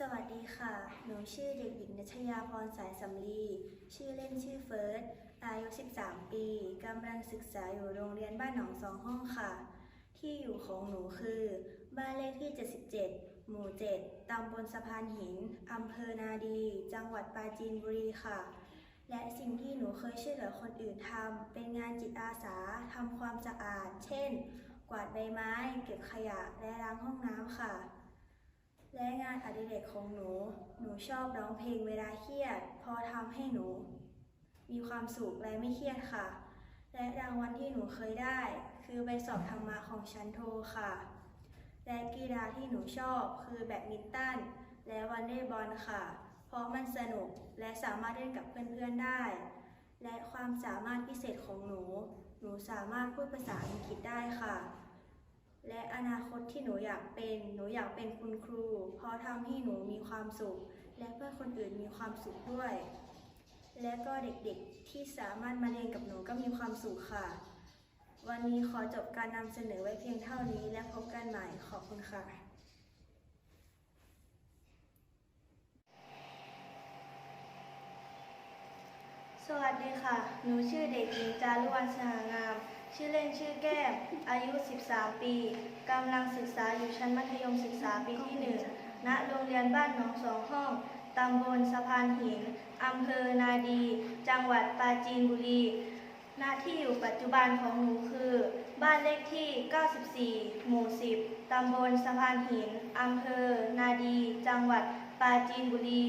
สวัสดีค่ะ หนูชื่อเด็กหญิงนัชยาพรสายสำลี ชื่อเล่นชื่อเฟิร์ส อายุ 13 ปี กำลังศึกษาอยู่โรงเรียนบ้านหนองสองห้องค่ะ ที่อยู่ของหนูคือ บ้านเลขที่ 77 หมู่ 7 ตำบลสะพานหิน อำเภอนาดี จังหวัดปราจีนบุรีค่ะ และสิ่งที่หนูเคยช่วยเหลือคนอื่นทำ เป็นงานจิตอาสา ทำความสะอาด เช่น กวาดใบไม้ เก็บขยะ และล้างห้องน้ำค่ะานอดิเรกของหนู หนูชอบร้องเพลงเวลาเครียดเพอทำให้หนู มีความสุขและไม่เครียดค่ะ และรางวัลที่หนูเคยได้ คือใบสอบธรรมะของชั้นโทค่ะ และกีฬาที่หนูชอบคือแบดมินตันและวอลเลย์บอลค่ะ เพราะมันสนุกและสามารถเล่นกับเพื่อนๆได้ และความสามารถพิเศษของหนู หนูสามารถพูดภาษาอังกฤษได้ค่ะ และอนาคตที่หนูอยากเป็น หนูอยากเป็นคุณครู เพราะทำให้หนูมีความสุข และเพื่อคนอื่นมีความสุขด้วย และก็เด็กๆที่สามารถมาเรียนกับหนูก็มีความสุขค่ะ วันนี้ขอจบการนำเสนอไว้เพียงเท่านี้และพบกันใหม่ขอบคุณค่ะ สวัสดีค่ะ หนูชื่อเด็กหญิงจารุวรรณสง่างาม ชื่อเล่นชื่อแก้ม อายุ 13 ปีกำลังศึกษาอยู่ชั้นมัธยมศึกษาปีที่หนึ่งณโรงเรียนบ้านหนองสองห้องตำบลสะพานหินอำเภอนาดี จังหวัดปราจีนบุรี หน้าที่อยู่ปัจจุบันของหนูคือ บ้านเลขที่ 94 หมู่ 10 ตำบลสะพานหินอำเภอ นาดี จังหวัดปราจีนบุรี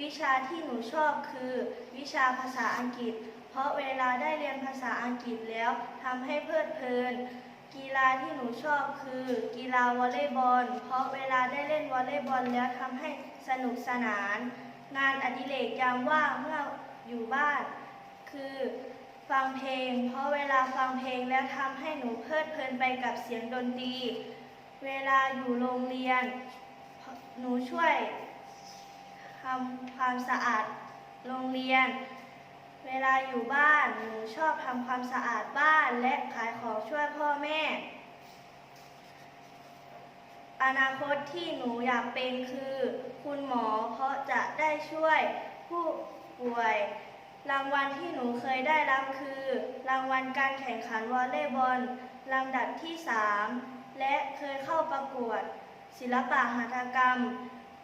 วิชาที่หนูชอบคือ วิชาภาษาอังกฤษ เพราะเวลาได้เรียนภาษาอังกฤษแล้วทำให้เพลิดเพลิน กีฬาที่หนูชอบคือ กีฬาวอลเลย์บอล เพราะเวลาได้เล่นวอลเลย์บอลแล้วทำให้สนุกสนาน งานอดิเรกยามว่างเมื่ออยู่บ้าน คือฟังเพลง เพราะเวลาฟังเพลงแล้วทำให้หนูเพลิดเพลินไปกับเสียงดนตรี เวลาอยู่โรงเรียน หนูช่วยทำความสะอาดโรงเรียน เวลาอยู่บ้านหนูชอบทำความสะอาดบ้านและขายของช่วยพ่อแม่ อนาคตที่หนูอยากเป็นคือ คุณหมอเพราะจะได้ช่วยผู้ป่วย รางวัลที่หนูเคยได้รับคือ รางวัลการแข่งขันวอลเลย์บอลลำดับที่ 3 และเคยเข้าประกวด ศิลปะหัตถกรรม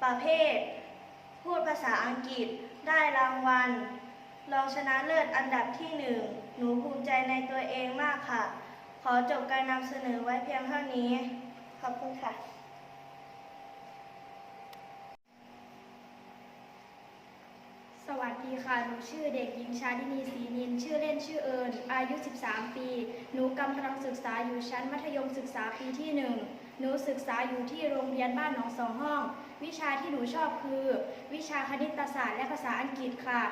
ประเภท พูดภาษาอังกฤษได้รางวัล รองชนะเลิศอันดับที่หนึ่ง หนูภูมิใจในตัวเองมากค่ะ ขอจบการนำเสนอไว้เพียงเท่านี้ ขอบคุณค่ะ สวัสดีค่ะ หนูชื่อเด็กหญิงชาดินีศรีนิน ชื่อเล่นชื่อเอิญ อายุ 13 ปี หนูกำลังศึกษาอยู่ชั้นมัธยมศึกษาปีที่หนึ่งหนูศึกษาอยู่ที่โรงเรียนบ้านหนองสองห้อง วิชาที่หนูชอบคือ วิชาคณิตศาสตร์และภาษาอังกฤษค่ะ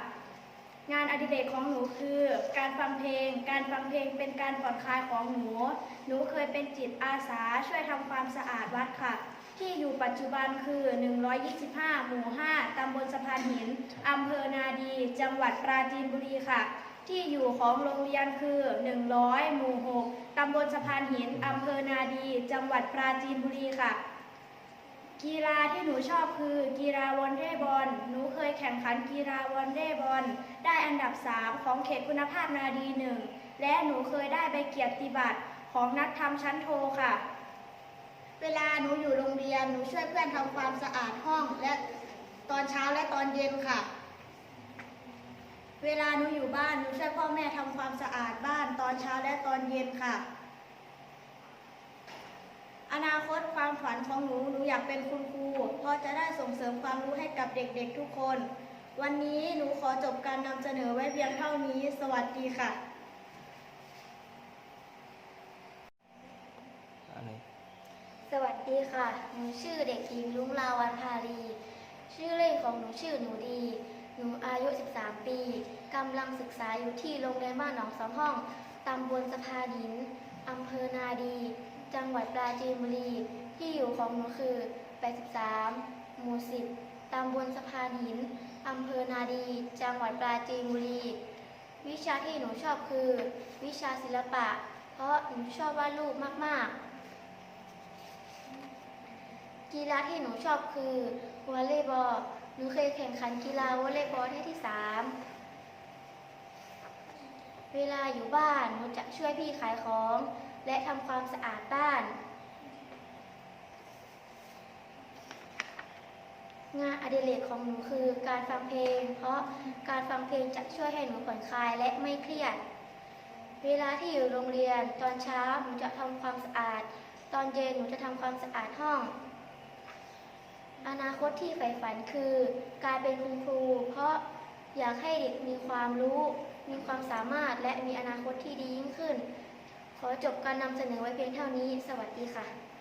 งานอดิเรกของหนูคือ การฟังเพลง การฟังเพลงเป็นการผ่อนคลายของหนู หนูเคยเป็นจิตอาสาช่วยทำความสะอาดวัดค่ะ ที่อยู่ปัจจุบันคือ 125 หมู่ 5 ตำบลสะพานหิน อำเภอนาดี จังหวัดปราจีนบุรีค่ะ ที่อยู่ของโรงเรียนคือ 100 หมู่ 6 ตำบลสะพานหิน อำเภอนาดี จังหวัดปราจีนบุรีค่ะ กีฬาที่หนูชอบคือกีฬาวอลเลย์บอล หนูเคยแข่งขันกีฬาวอลเลย์บอล ได้อันดับ 3 ของเขตคุณภาพนาดีหนึ่ง และหนูเคยได้ใบเกียรติบัตรของนักทำชั้นโทค่ะ เวลาหนูอยู่โรงเรียน หนูช่วยเพื่อนทำความสะอาดห้อง และตอนเช้าและตอนเย็นค่ะ เวลาหนูอยู่บ้าน หนูช่วยพ่อแม่ทำความสะอาดบ้านตอนเช้าและตอนเย็นค่ะ อนาคตความฝันของหนูหนูอยากเป็นคุณครูเพราะจะได้ส่งเสริมความรู้ให้กับเด็กๆทุกคน วันนี้หนูขอจบการนำเสนอไว้เพียงเท่านี้ สวัสดีค่ะอะไรสวัสดีค่ะ หนูชื่อเด็กหญิงลุงลาวันพาลี ชื่อเล่นของหนูชื่อหนูดี หนูอายุ 13 ปีกำลังศึกษาอยู่ที่โรงเรียนบ้านหนองสองห้องตำบลสะพานหินอำเภอนาดี จังหวัดปราจีนบุรี ที่อยู่ของหนูคือ 83 หมู่ 10 ตำบลสะพานหิน อำเภอนาดี จังหวัดปราจีนบุรี วิชาที่หนูชอบคือ วิชาศิลปะ เพราะหนูชอบวาดรูปมาก ๆ กีฬาที่หนูชอบคือวอลเลย์บอล หนูเคยแข่งขันกีฬาวอลเลย์บอลได้ที่สามเวลาอยู่บ้านหนูจะช่วยพี่ขายของ และทำความสะอาดบ้าน งานอดิเรกของหนูคือการฟังเพลง เพราะการฟังเพลงจะช่วยให้หนูผ่อนคลายและไม่เครียด เวลาที่อยู่โรงเรียนตอนเช้าหนูจะทำความสะอาด ตอนเย็นหนูจะทำความสะอาดห้องอนาคตที่ใฝ่ฝันคือ การเป็นคุณครู เพราะอยากให้เด็กมีความรู้ มีความสามารถและมีอนาคตที่ดียิ่งขึ้น ขอจบการนำเสนอไว้เพียงเท่านี้ สวัสดีค่ะ